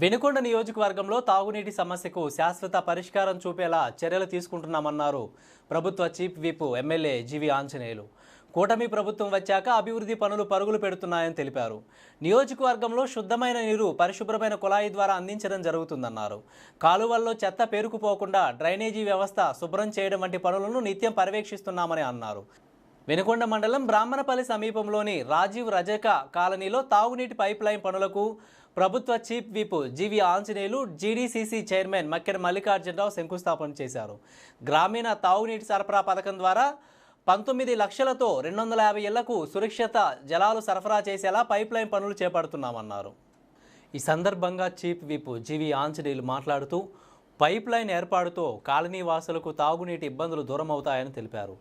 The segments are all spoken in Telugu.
వెనుకొండ నియోజకవర్గంలో తాగునీటి సమస్యకు శాశ్వత పరిష్కారం చూపేలా చర్యలు తీసుకుంటున్నామన్నారు ప్రభుత్వ chief whip MLA G V Anjaneyulu. కూటమి ప్రభుత్వం వచ్చాక అభివృద్ధి పనులు పరుగులు పెడుతున్నాయని తెలిపారు. నియోజకవర్గంలో శుద్ధమైన నీరు పరిశుభ్రమైన కుళాయి ద్వారా అందించడం జరుగుతుందన్నారు. కాలువల్లో చెత్త పేరుకుపోకుండా డ్రైనేజీ వ్యవస్థ శుభ్రం చేయడం వంటి పనులను నిత్యం పర్యవేక్షిస్తున్నామని అన్నారు. వెనుకొండ మండలం బ్రాహ్మణపల్లి సమీపంలోని రాజీవ్ రజక కాలనీలో తాగునీటి పైప్ లైన్ పనులకు ప్రభుత్వ chief whip G V Anjaneyulu GDCC chairman Makkera Mallikarjuna Rao శంకుస్థాపన చేశారు. గ్రామీణ తాగునీటి సరఫరా పథకం ద్వారా పంతొమ్మిది లక్షలతో రెండు వందల యాభై ఇళ్ళకు సురక్షిత జలాలు సరఫరా చేసేలా పైప్ లైన్ పనులు చేపడుతున్నామన్నారు. ఈ సందర్భంగా చీఫ్ విప్ జీవి ఆంజనేయులు మాట్లాడుతూ పైప్ లైన్ ఏర్పాటుతో కాలనీ వాసులకు తాగునీటి ఇబ్బందులు దూరం అవుతాయని తెలిపారు.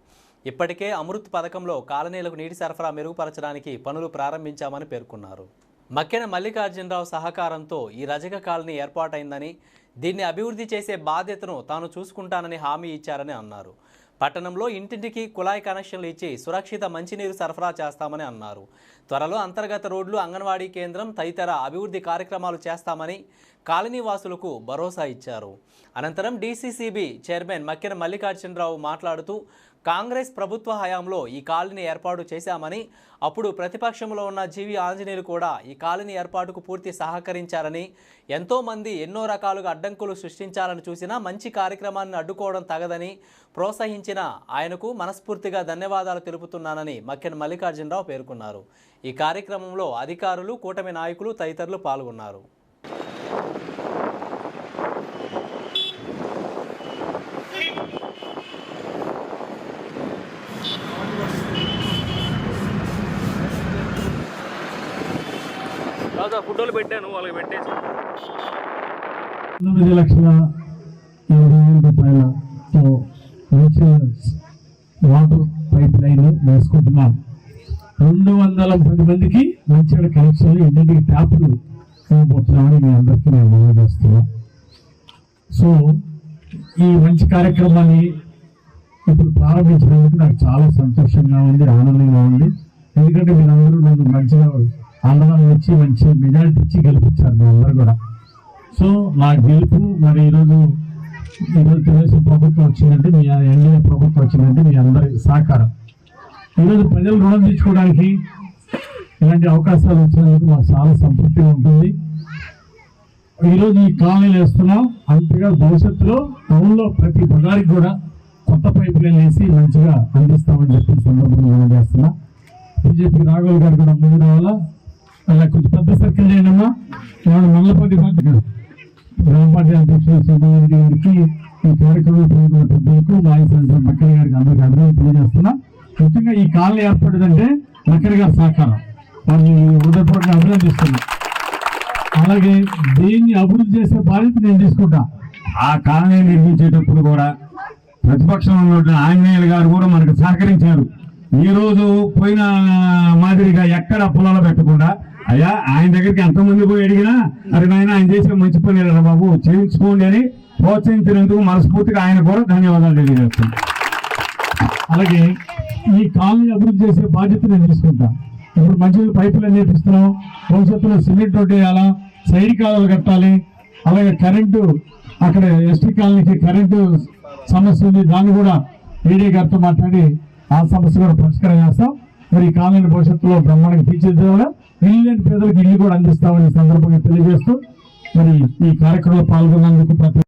ఇప్పటికే అమృత్ పథకంలో కాలనీలకు నీటి సరఫరా మెరుగుపరచడానికి పనులు ప్రారంభించామని పేర్కొన్నారు. మక్కెన మల్లికార్జునరావు సహకారంతో ఈ రజక కాలనీ ఏర్పాటైందని దీన్ని అభివృద్ధి చేసే బాధ్యతను తాను చూసుకుంటానని హామీ ఇచ్చారని అన్నారు. పట్టణంలో ఇంటింటికి కుళాయి కనెక్షన్లు ఇచ్చి సురక్షిత మంచినీరు సరఫరా చేస్తామని అన్నారు. త్వరలో అంతర్గత రోడ్లు అంగన్వాడీ కేంద్రం తదితర అభివృద్ధి కార్యక్రమాలు చేస్తామని కాలనీ వాసులకు భరోసా ఇచ్చారు. అనంతరం డీసీసీబీ చైర్మన్ మక్కెన మల్లికార్జునరావు మాట్లాడుతూ కాంగ్రెస్ ప్రభుత్వ హయాంలో ఈ కాలనీ ఏర్పాటు చేశామని అప్పుడు ప్రతిపక్షంలో ఉన్న జీవి ఆంజనేయులు కూడా ఈ కాలనీ ఏర్పాటుకు పూర్తి సహకరించారని ఎంతోమంది ఎన్నో రకాలుగా అడ్డంకులు సృష్టించాలని చూసినా మంచి కార్యక్రమాన్ని అడ్డుకోవడం తగదని ప్రోత్సహించిన ఆయనకు మనస్ఫూర్తిగా ధన్యవాదాలు తెలుపుతున్నానని మక్కెన మల్లికార్జునరావు పేర్కొన్నారు. ఈ కార్యక్రమంలో అధికారులు కూటమి నాయకులు తదితరులు పాల్గొన్నారు. ఫోటోలు పెట్టాను వాళ్ళకి పెట్టేసి. తొమ్మిది లక్షల ఇరవై వేల రూపాయలతో వాటర్ పైప్ లైన్ వేసుకుంటున్నాం. రెండు వందల పది మందికి మంచిగా కనెక్షన్లు ఎన్నింటికి ట్యాపులు ఇవ్వబోతున్నామని మీ అందరికీ నేను మనవి చేస్తున్నాను సో ఈ మంచి కార్యక్రమాన్ని ఇప్పుడు ప్రారంభించినందుకు నాకు చాలా సంతోషంగా ఉంది ఆనందంగా ఉంది. ఎందుకంటే మీరందరూ నన్ను మంచిగా ఆనందం వచ్చి మంచి మెజారిటీ ఇచ్చి గెలిపించారు మీ కూడా. సో నా గెలుపు మరి ఈరోజు ఈరోజు తెలుగుదేశం ప్రభుత్వం వచ్చిందంటే మీ ఎన్డీఏ ప్రభుత్వం వచ్చిందంటే మీ అందరి సహకారం. ఈరోజు ప్రజలు రుణం తీర్చుకోవడానికి ఇలాంటి అవకాశాలు వచ్చినందుకు మాకు చాలా సంతృప్తిగా ఉంటుంది. ఈరోజు ఈ కాలనీలు వేస్తున్నాం. అంతగా భవిష్యత్తులో టౌన్లో ప్రతి బజార్కి కూడా కొత్త పైపు లైన్ వేసి మంచిగా అందిస్తామని చెప్పి సందర్భంగా చేస్తున్నా. బీజేపీ రాఘవ్ గారు కూడా ముందు రావాలా? అలా కొంచెం పెద్ద సర్కిల్ చేయడమ్మా అమ్మా మల్లపాటి మల్లపల్లి పార్టీ రామపాటి అధ్యక్షులు సుబ్రహ్మణ్య గారికి ఈ కార్యక్రమం పాల్గొన్న పెద్దలకు మాజీ సంవత్సరం గారికి అందరికీ అభివృద్ధి తెలియజేస్తున్నా. ముఖ్యంగా ఈ కాలనీ ఏర్పడిందంటే మక్కర్ గారి సహకారం. వారిని హృదయపూర్వకంగా అభినందిస్తున్నా. అలాగే దీన్ని అభివృద్ధి చేసే బాధ్యత నేను తీసుకుంటా. ఆ కాలనీ నిర్మించేటప్పుడు కూడా ప్రతిపక్షంలో ఉన్న ఆంజనేయులు గారు కూడా మనకు సహకరించారు. ఈరోజు పోయిన మాదిరిగా ఎక్కడ పొలాలు పెట్టకుండా అయ్యా ఆయన దగ్గరికి ఎంతమంది పోయి అడిగినా అరే నాయన ఆయన చేసే మంచి పని రా బాబు చేయించుకోండి అని ప్రోత్సహించినందుకు మనస్ఫూర్తిగా ఆయన కూడా ధన్యవాదాలు తెలియజేస్తున్నాను. అలాగే ఈ కాలనీ అభివృద్ధి చేసే బాధ్యత నేను తీసుకుంటా. ఇప్పుడు మంచి పైపులు నేర్పిస్తున్నాం భవిష్యత్తులో సిమెంట్ రోడ్డు వేయాలా? సైడ్ కాలువలు కట్టాలి. అలాగే కరెంటు అక్కడ ఎస్టీ కాలనీకి కరెంటు సమస్య ఉంది. దాన్ని కూడా ఈడీ గారితో మాట్లాడి ఆ సమస్య కూడా పరిష్కారం చేస్తాం. మరి ఈ కాలనీ భవిష్యత్తులో బ్రహ్మాండంగా కూడా ఇల్లు లేని పేదలకు ఇల్లు కూడా అందిస్తామని సందర్భంగా తెలియజేస్తూ మరి ఈ కార్యక్రమంలో పాల్గొన్నందుకు ప్రతి